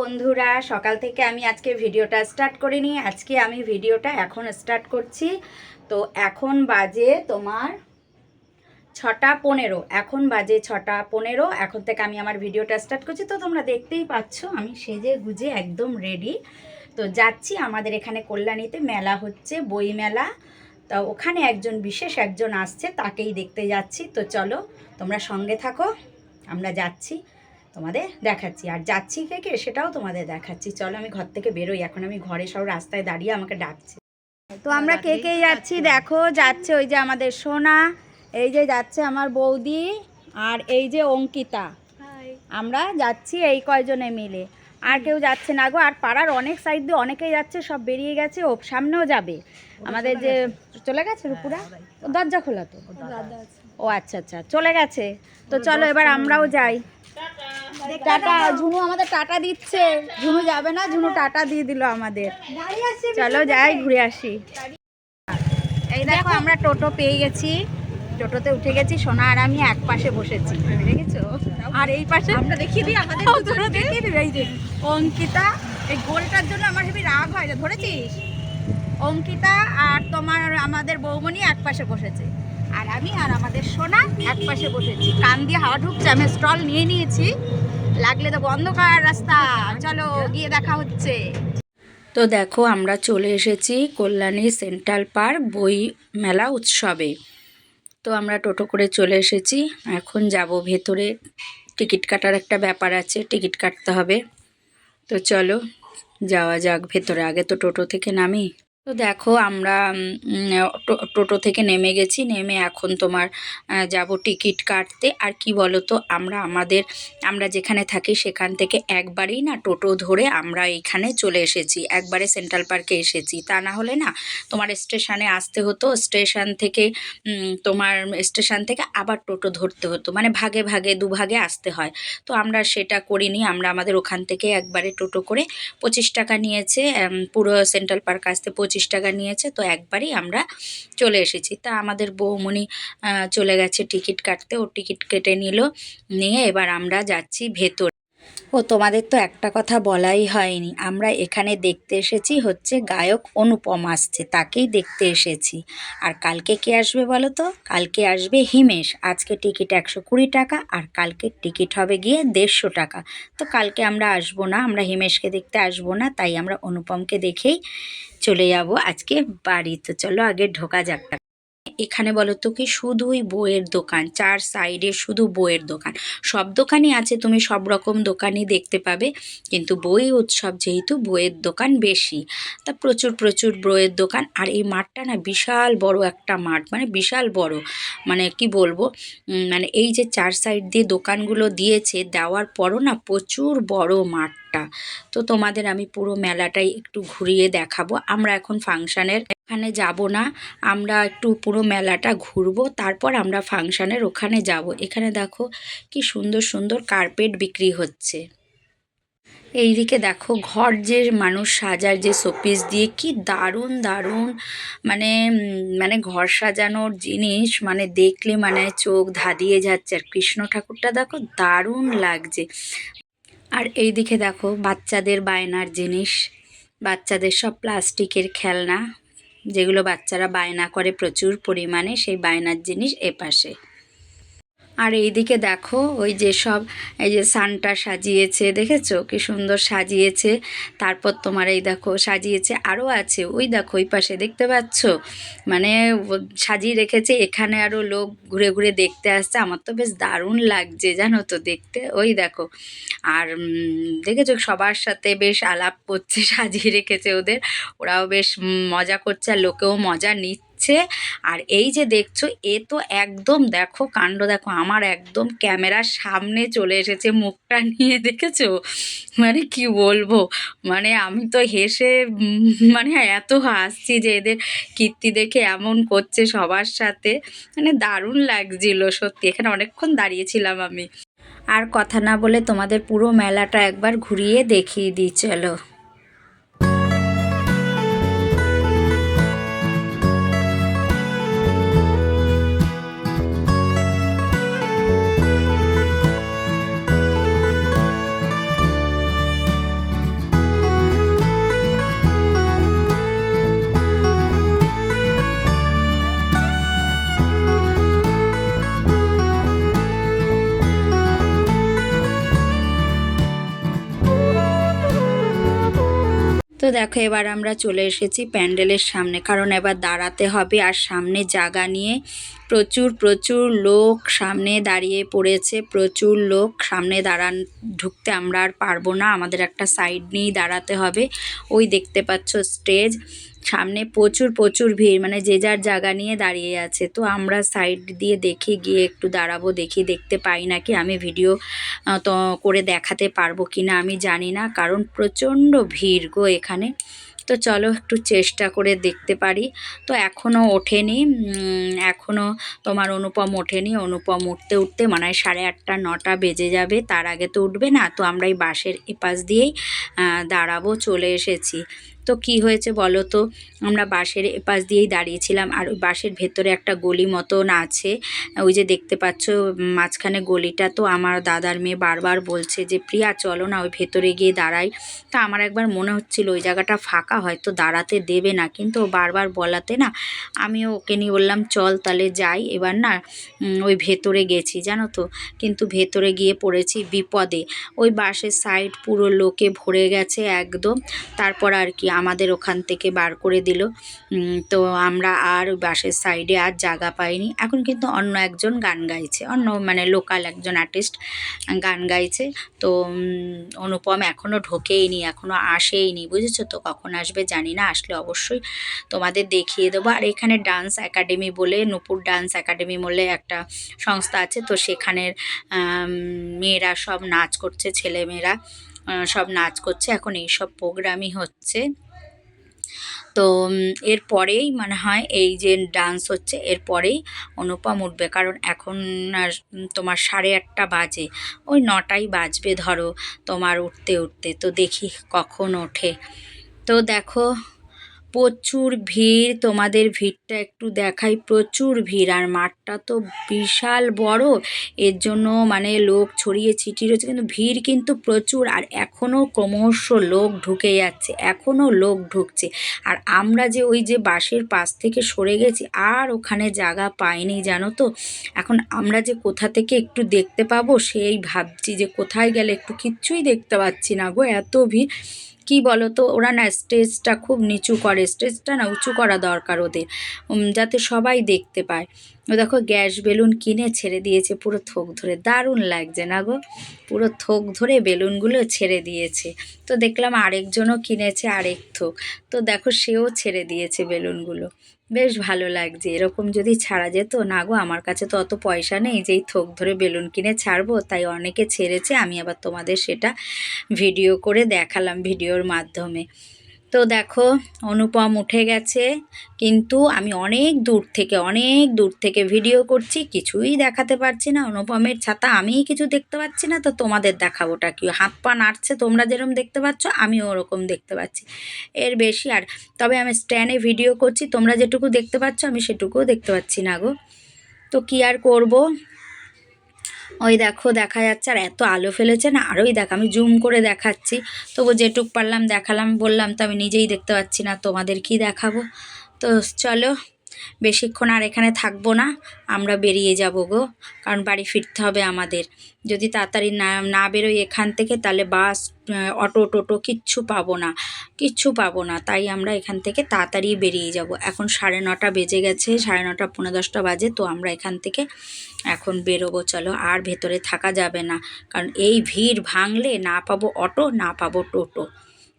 বন্ধুরা, সকাল থেকে আমি আজকে ভিডিওটা স্টার্ট করিনি। আজকে আমি ভিডিওটা এখন স্টার্ট করছি। তো এখন বাজে তোমার ছটা পনেরো। এখন বাজে ছটা পনেরো। এখন থেকে আমি আমার ভিডিওটা স্টার্ট করছি। তো তোমরা দেখতেই পাচ্ছ, আমি সেজে গুজে একদম রেডি তো যাচ্ছি আমাদের এখানে কল্যাণীতে মেলা হচ্ছে, বই মেলা। তা ওখানে একজন বিশেষ একজন আসছে, তাকেই দেখতে যাচ্ছি। তো চলো তোমরা সঙ্গে থাকো, আমরা যাচ্ছি। তোমাদের দেখাচ্ছি। আর যাচ্ছি কে কে সেটাও তোমাদের দেখাচ্ছি। চলো আমি ঘর থেকে বেরোই। এখন আমি ঘরে সব রাস্তায় দাঁড়িয়ে আমাকে ডাকছে। তো আমরা কে কে যাচ্ছি দেখো? যাচ্ছে ওই যে আমাদের সোনা এই যে যাচ্ছে আমার বৌদি আর এই যে অঙ্কিতা। আমরা যাচ্ছি এই কয়জনে মিলে। আর কেউ যাচ্ছে না গো। আর পাড়ার অনেক সাইড দিয়ে অনেকেই যাচ্ছে সব বেরিয়ে গেছে ও সামনেও যাবে। আমাদের যে চলে গেছে রূপুরা? ও দরজা খোলা তো? ও আচ্ছা আচ্ছা। চলে গেছে। তো চলো এবার আমরাও যাই। টাটা ঝুনু আমাদের টাটা দিচ্ছে। ঝুনু যাবে না ঝুনু টাটা দিয়ে দিল আমাদের। চলো যাই ঘুরে আসি। এই দেখো আমরা টোটো পেয়ে গেছি। টোটোতে উঠে গেছি সোনা আর আমি এক পাশে বসেছি। দেখেছ? আর এই পাশে আমরা দেখিয়ে দিই আমাদের দেখিয়ে এই যে। অঙ্কিতা এই গোলটার জন্য আমার হেবি রাগ হয় যে ধরেছিস? অঙ্কিতা আর তোমার আমাদের বৌমনি এক পাশে বসেছে। আর আমি আর আমাদের সোনা এক পাশে বসেছি। কান দিয়ে হাওয়া ঢুকছে, আমি স্টল নিয়ে নিয়েছি। লাগলে তো বন্ধ করার রাস্তা। চলো, গিয়ে দেখা হচ্ছে। তো দেখো, আমরা চলে এসেছি কল্যাণী সেন্ট্রাল পার্ক বই মেলা উৎসবে। তো আমরা টোটো করে চলে এসেছি। এখন যাব ভেতরে। টিকিট কাটার একটা ব্যাপার আছে, টিকিট কাটতে হবে। তো চলো, যাওয়া যাক ভেতরে। আগে তো টোটো থেকে নামি। তো দেখো আমরা টোটো থেকে নেমে গেছি। নেমে এখন তোমার যাব টিকিট কাটতে। আর কি বলো তো আমরা আমাদের, আমরা যেখানে থাকি সেখান থেকে একবারেই না টোটো ধরে আমরা এইখানে চলে এসেছি। একবারে সেন্ট্রাল পার্কে এসেছি। তা না হলে না তোমার স্টেশনে আসতে হতো। স্টেশন থেকে তোমার স্টেশন থেকে আবার টোটো ধরতে হতো। মানে ভাগে ভাগে, দুভাগে আসতে হয়। তো আমরা সেটা করিনি। আমরা আমাদের ওখান থেকে একবারে টোটো করে পঁচিশ টাকা নিয়েছে পুরো সেন্ট্রাল পার্ক আসতে পঁচিশ টাকা নিয়েছে তো একবারই আমরা চলে এসেছি। তা আমাদের আহ, চলে গেছে টিকিট কাটতে ও টিকিট কেটে নিল নিয়ে এবার আমরা যাচ্ছি ভেতর। ও তোমাদের তো একটা কথা বলাই হয়নি আমরা এখানে দেখতে এসেছি হচ্ছে গায়ক অনুপম আসছে তাকেই দেখতে এসেছি। আর কালকে কে আসবে বলো তো? কালকে আসবে হিমেশ আজকে টিকিট একশো কুড়ি টাকা আর কালকে টিকিট হবে গিয়ে দেড়শো টাকা। তো কালকে আমরা আসব না আমরা হিমেশকে দেখতে আসব না তাই আমরা অনুপমকে দেখেই চলে যাব। আজকে বাড়ি তো চলো আগে ঢোকা যাক। এখানে বলো তো কি, শুধুই বইয়ের দোকান, চার সাইডে শুধু বইয়ের দোকান। সব দোকানই আছে, তুমি সব রকম দোকানই দেখতে পাবে। কিন্তু বই উৎসব যেহেতু, বইয়ের দোকান বেশি। তা প্রচুর প্রচুর বইয়ের দোকান। আর এই মাঠটা না বিশাল বড় একটা মাঠ মানে বিশাল বড়। মানে কি বলব মানে এই যে চার সাইড দিয়ে দোকানগুলো দিয়েছে, দেওয়ার পরও না প্রচুর বড় মাঠটা। তো তোমাদের আমি পুরো মেলাটাই একটু ঘুরিয়ে দেখাবো। আমরা এখন ফাংশানের এখানে যাব না। আমরা একটু পুরো মেলাটা ঘুরবো, তারপর আমরা ফাংশানের ওখানে যাব। এখানে দেখো কি সুন্দর সুন্দর কার্পেট বিক্রি হচ্ছে। এইদিকে দেখো ঘর যে মানুষ সাজার যে শোপিস দিয়ে কি দারুণ দারুণ মানে মানে ঘর সাজানোর জিনিস মানে দেখলে মানে চোখ ধাঁধিয়ে যাচ্ছে। আর কৃষ্ণ ঠাকুরটা দেখো দারুণ লাগছে। আর এইদিকে দেখো বাচ্চাদের বায়নার জিনিস, বাচ্চাদের সব প্লাস্টিকের খেলনা। যেগুলো বাচ্চারা বায়না করে প্রচুর পরিমাণে সেই বায়নার জিনিস এপাশে। আর এইদিকে দেখো, ওই যে সব, এই যে সানটা সাজিয়েছে, দেখেছ? কি সুন্দর সাজিয়েছে। তারপর তোমার এই দেখো, সাজিয়েছে আরও আছে, ওই দেখো, ওই পাশে দেখতে পাচ্ছ? মানে সাজিয়ে রেখেছে, এখানে আরও লোক ঘুরে ঘুরে দেখতে আসছে। আমার তো বেশ দারুণ লাগছে, জানো তো, দেখতে। ওই দেখো। আর দেখেছ, সবার সাথে বেশ আলাপ করছে, সাজিয়ে রেখেছে ওদের। ওরাও বেশ মজা করছে, আর লোকেও মজা নিচ্ছে। আর এই যে দেখছ, এ তো একদম দেখো কাণ্ড, দেখো আমার একদম ক্যামেরার সামনে চলে এসেছে মুখটা নিয়ে, দেখেছ? মানে কি বলব? মানে আমি তো হেসে মানে এত হাসছি যে এদের কীর্তি দেখে এমন করছে সবার সাথে। মানে দারুণ লাগছিল, সত্যি। এখানে অনেকক্ষণ দাঁড়িয়েছিলাম আমি। আর কথা না বলে তোমাদের পুরো মেলাটা একবার ঘুরিয়ে দেখিয়ে দিই, চলো। দেখো, এবার আমরা চলে এসেছি প্যান্ডেলের সামনে। কারণ এবার দাঁড়াতে হবে আর সামনে জায়গা নিয়ে প্রচুর প্রচুর লোক সামনে দাঁড়িয়ে পড়েছে, প্রচুর লোক সামনে দাঁড়ান, ঢুকতে আমরা আর পারব না, আমাদের একটা সাইড নিয়েই দাঁড়াতে হবে। ওই দেখতে পাচ্ছ স্টেজ সামনে প্রচুর প্রচুর ভিড় মানে যে যার জায়গা নিয়ে দাঁড়িয়ে আছে। তো আমরা সাইড দিয়ে দেখি গিয়ে একটু দাঁড়াবো, দেখি, দেখতে পাই নাকি আমি ভিডিও তো করে দেখাতে পারব কি না আমি জানি না, কারণ প্রচণ্ড ভিড় গো এখানে। তো চলো একটু চেষ্টা করে দেখতে পারি। তো এখনও ওঠেনি এখনও তোমার অনুপম ওঠেনি। অনুপম উঠতে উঠতে মানে হয় সাড়ে আটটা, নটা বেজে যাবে, তার আগে তো উঠবে না। তো আমরা এই বাসের এপাশ দিয়েই দাঁড়াবো, চলে এসেছি। তো কি হয়েছে বলো তো? আমরা বাসের এপাশ দিয়েই দাঁড়িয়েছিলাম আর ওই বাসের ভেতরে একটা গলি মতন আছে। ওই যে দেখতে পাচ্ছ, মাঝখানে গলিটা তো আমার দাদার মেয়ে বারবার বলছে যে, প্রিয়া, চলো না ওই ভেতরে গিয়ে দাঁড়াই। তা আমার একবার মনে হচ্ছিল ওই জায়গাটা ফাঁকা, হয়তো দাঁড়াতে দেবে না। কিন্তু বারবার বলাতে না আমিও ওকে নিয়ে বললাম, চল তাহলে যাই। এবার না ওই ভেতরে গেছি, জানো তো? কিন্তু ভেতরে গিয়ে পড়েছি বিপদে। ওই বাসের সাইড পুরো লোকে ভরে গেছে একদম। তারপর আর কি আমাদের ওখান থেকে বার করে দিল। তো আমরা আর বাসের সাইডে আর জায়গা পাইনি। এখন কিন্তু অন্য একজন গান গাইছে, অন্য মানে লোকাল একজন আর্টিস্ট গান গাইছে। তো অনুপম এখনও ঢোকেইনি এখনও আসেইনি, বুঝেছ তো? কখন আসবে জানি না, আসলে অবশ্যই তোমাদের দেখিয়ে দেবো। আর এখানে ডান্স একাডেমি বলে, নূপুর ডান্স একাডেমি বলে একটা সংস্থা আছে। তো সেখানের মেয়েরা সব নাচ করছে, ছেলেমেয়েরা সব নাচ করছে। এখন এইসব প্রোগ্রামই হচ্ছে। তো এরপরেই মনে হয় এই যে ডান্স হচ্ছে এরপরেই অনুপম উঠবে। কারণ এখন আর তোমার সাড়ে আটটা বাজে। ওই নটাই বাজবে ধরো তোমার উঠতে উঠতে। তো দেখি কখন ওঠে। তো দেখো প্রচুর ভিড়, তোমাদের ভিড়টা একটু দেখাই, প্রচুর ভিড়, আর মাঠটা তো বিশাল বড়, এর জন্য মানে লোক ছড়িয়ে ছিটিয়ে রয়েছে, কিন্তু ভিড় কিন্তু প্রচুর, আর এখনও ক্রমশ লোক ঢুকে যাচ্ছে, এখনও লোক ঢুকছে, আর আমরা যে ওই যে বাসের পাশ থেকে সরে গেছি, আর ওখানে জায়গা পাইনি, জানো তো? এখন আমরা যে কোথা থেকে একটু দেখতে পাবো, সেই ভাবছি যে কোথায় গেলে একটু কিচ্ছুই দেখতে পাচ্ছি না গো, এত ভিড় কি বলো তো ওরা না স্টেজটা খুব নিচু করে। স্টেজটা না উঁচু করা দরকার ওদের। যাতে সবাই দেখতে পায়। দেখো, গ্যাস বেলুন কিনে ছেড়ে দিয়েছে, পুরো থোক ধরে। দারুণ লাগছে না গো? পুরো থোক ধরে বেলুনগুলো ছেড়ে দিয়েছে। তো দেখলাম আরেকজনও কিনেছে আরেক থোক। তো দেখো, সেও ছেড়ে দিয়েছে বেলুনগুলো। বেশ ভালো লাগছে, এরকম যদি ছাড়া যেত, না গো, আমার কাছে তো অত পয়সা নেই যেই থোক ধরে বেলুন কিনে ছাড়বো, তাই অনেকে ছেড়েছে, আমি আবার তোমাদের সেটা ভিডিও করে দেখালাম ভিডিওর মাধ্যমে। তো দেখো, অনুপম উঠে গেছে। কিন্তু আমি অনেক দূর থেকে, অনেক দূর থেকে ভিডিও করছি, কিছুই দেখাতে পারছি না। অনুপমের ছাতা আমিই কিছু দেখতে পাচ্ছি না, তো তোমাদের দেখাবোটা কি? হাত পা নাড়ছে, তোমরা যেরকম দেখতে পাচ্ছ, আমিও ওরকম দেখতে পাচ্ছি। এর বেশি আর, তবে আমি স্ট্যান্ডে ভিডিও করছি, তোমরা যেটুকু দেখতে পাচ্ছ, আমি সেটুকুও দেখতে পাচ্ছি না গো। তো কি আর করব? ওই দেখো, দেখা যাচ্ছে আর এত আলো ফেলেছে না? আরোই দেখ, আমি জুম করে দেখাচ্ছি। তবু যেটুক পারলাম দেখালাম, বললাম তো আমি নিজেই দেখতে পাচ্ছি না, তোমাদের কি দেখাবো? তো চলো বেশিক্ষণ আর এখানে থাকব না, আমরা বেরিয়ে যাব গো, কারণ বাড়ি ফিরতে হবে আমাদের। যদি তাড়াতাড়ি না না বেরোই এখান থেকে, তাহলে বাস অটো টোটো কিচ্ছু পাবো না, কিচ্ছু পাবো না। তাই আমরা এখান থেকে তাড়াতাড়ি বেরিয়ে যাব। এখন সাড়ে নটা বেজে গেছে, সাড়ে নটা পনেরো দশটা বাজে, তো আমরা এখান থেকে এখন বেরোবো, চলো। আর ভেতরে থাকা যাবে না, কারণ এই ভিড় ভাঙলে না পাবো অটো, না পাবো টোটো।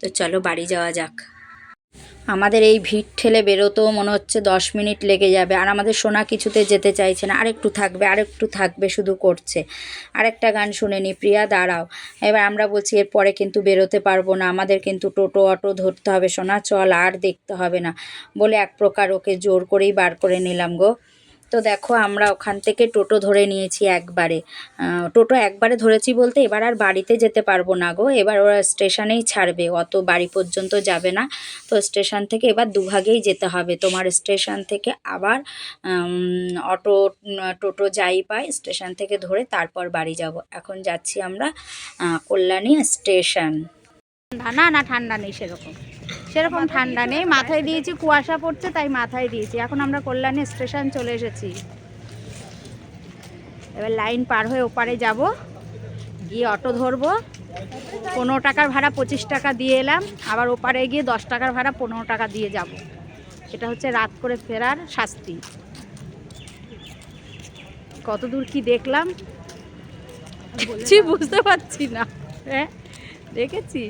তো চলো বাড়ি যাওয়া যাক। আমাদের এই ভিড় ঠেলে বেরোতেও মনে হচ্ছে দশ মিনিট লেগে যাবে। আর আমাদের সোনা কিছুতে যেতে চাইছে না। আরেকটু থাকবে আরেকটু থাকবে শুধু করছে। আরেকটা গান শুনে নি, প্রিয়া দাঁড়াও। এবার আমরা বলছি এরপরে কিন্তু বেরোতে পারব না। আমাদের কিন্তু টোটো, অটো ধরতে হবে। সোনা, চল, আর দেখতে হবে না। বলে এক প্রকার ওকে জোর করেই বার করে নিলাম গো। তো দেখো, আমরা ওখান থেকে টোটো ধরে নিয়েছি একবারে। টোটো একবারে ধরেছি বলতে এবার আর বাড়িতে যেতে পারব না গো। এবার ওরা স্টেশনেই ছাড়বে, অত বাড়ি পর্যন্ত যাবে না। তো স্টেশন থেকে এবার দুভাগেই যেতে হবে। তোমার স্টেশন থেকে আবার অটো, টোটো যাই পাই, স্টেশন থেকে ধরে তারপর বাড়ি যাব। এখন যাচ্ছি আমরা কল্যাণী স্টেশন। ঠান্ডা না না ঠান্ডা নেই সেরকম। সেরকম ঠান্ডা নেই। মাথায় দিয়েছি কুয়াশা পড়ছে তাই মাথায় দিয়েছি। এখন আমরা কল্যাণী স্টেশন চলে এসেছি। এবার লাইন পার হয়ে ওপারে যাব। গিয়ে অটো ধরবো। পনেরো টাকার ভাড়া পঁচিশ টাকা দিয়ে এলাম। আবার ওপারে গিয়ে দশ টাকার ভাড়া পনেরো টাকা দিয়ে যাব। এটা হচ্ছে রাত করে ফেরার শাস্তি। কত দূর কি দেখলাম? বুঝতে পারছি না। হ্যাঁ দেখেছি?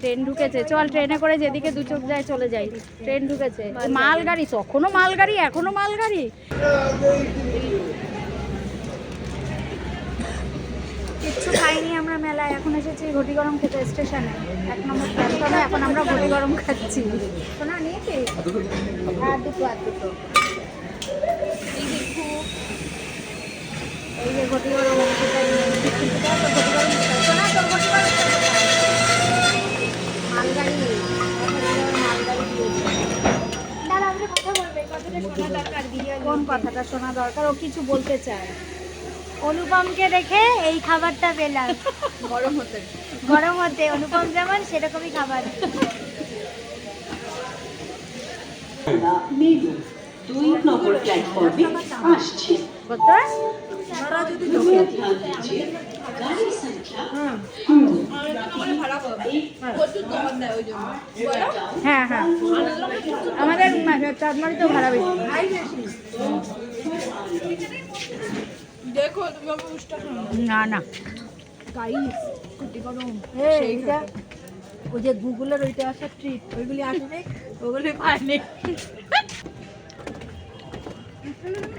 ট্রেন ঢুকেছে। চল ট্রেনে করে যেদিকে দু চোখ যায় চলে যাই। ট্রেন ঢুকেছে। মালগাড়ি তখনও মালগাড়ি এখনও মালগাড়ি। কিচ্ছু খাইনি আমরা মেলায়। এখন এসেছি ঘটি গরম খেতে স্টেশনে। এক নম্বর প্ল্যাটফর্মে এখন আমরা ঘটি গরম খাচ্ছি। শোনা নিয়েছি আর দুটো আর দুটো। এই যে ঘটি গরম শোনা, তোর ঘটি গরম? মালগাড়ি কোন কথাটা শোনা দরকার? ও কিছু বলতে চায়। অনুপমকে দেখে এই খাবারটা পেলাম। গরম হতে। গরম হতে। অনুপম যেমন সেরকমই খাবার। দুই নম্বর প্ল্যাটফর্মে আসছে। হ্যাঁ হ্যাঁ আমাদের চাঁদমারি তো ভাড়া বেশি দেখো না না। ওই যে গুগলের ওইটা আসা ট্রিপ ওইগুলি আসবে ওগুলি পায়নি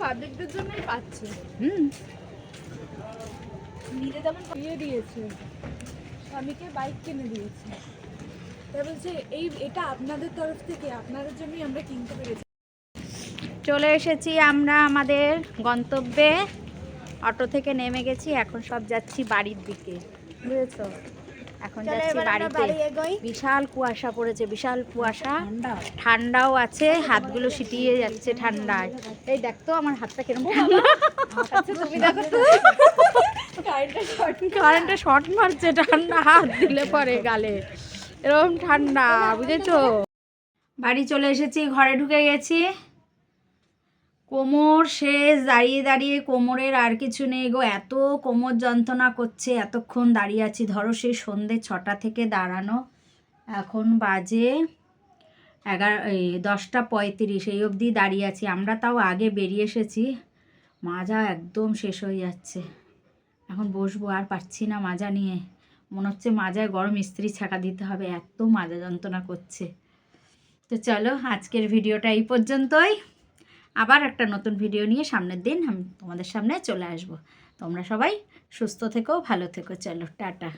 পাবলিকদের জন্যই পাচ্ছে হুম নিজে যেমন দিয়ে দিয়েছে স্বামীকে বাইক কিনে দিয়েছে। তাই বলছে এই এটা আপনাদের তরফ থেকে আপনাদের জন্যই আমরা কিনতে পেরেছি। চলে এসেছি আমরা আমাদের গন্তব্যে। অটো থেকে নেমে গেছি এখন সব যাচ্ছি বাড়ির দিকে। বুঝেছ? এখন যাচ্ছি বাড়িতে। বিশাল কুয়াশা পড়েছে বিশাল কুয়াশা। ঠান্ডাও আছে হাতগুলো সিটিয়ে যাচ্ছে ঠান্ডায়। এই দেখতো আমার হাতটা কিরম ঠান্ডা তুমি দেখো। তো কারেন্টে শর্ট মারছে, ঠান্ডা হাত দিলে পরে গালে। এরকম ঠান্ডা, বুঝেছ? বাড়ি চলে এসেছি, ঘরে ঢুকে গেছি। কোমর শেষ, দাঁড়িয়ে দাঁড়িয়ে কোমরের আর কিছু নেই গো। এত কোমর যন্ত্রণা করছে, এতক্ষণ দাঁড়িয়ে আছি। ধরো সেই সন্ধে ছটা থেকে দাঁড়ানো। এখন বাজে এগারো, এই দশটা পঁয়ত্রিশ, এই অবধি দাঁড়িয়ে আছি। আমরা তাও আগে বেরিয়ে এসেছি। মাজা একদম শেষ হয়ে যাচ্ছে। এখন বসবো আর পারছি না মাজা নিয়ে। মনে হচ্ছে মাজায় গরম ইস্ত্রি ছাঁকা দিতে হবে, এত মাজা যন্ত্রণা করছে। তো চলো, আজকের ভিডিওটা এই পর্যন্তই। আবার একটা নতুন ভিডিও নিয়ে সামনের দিন আমি তোমাদের সামনে চলে আসব। তোমরা সবাই সুস্থ থেকো, ভালো থেকো, চলো, টাটা।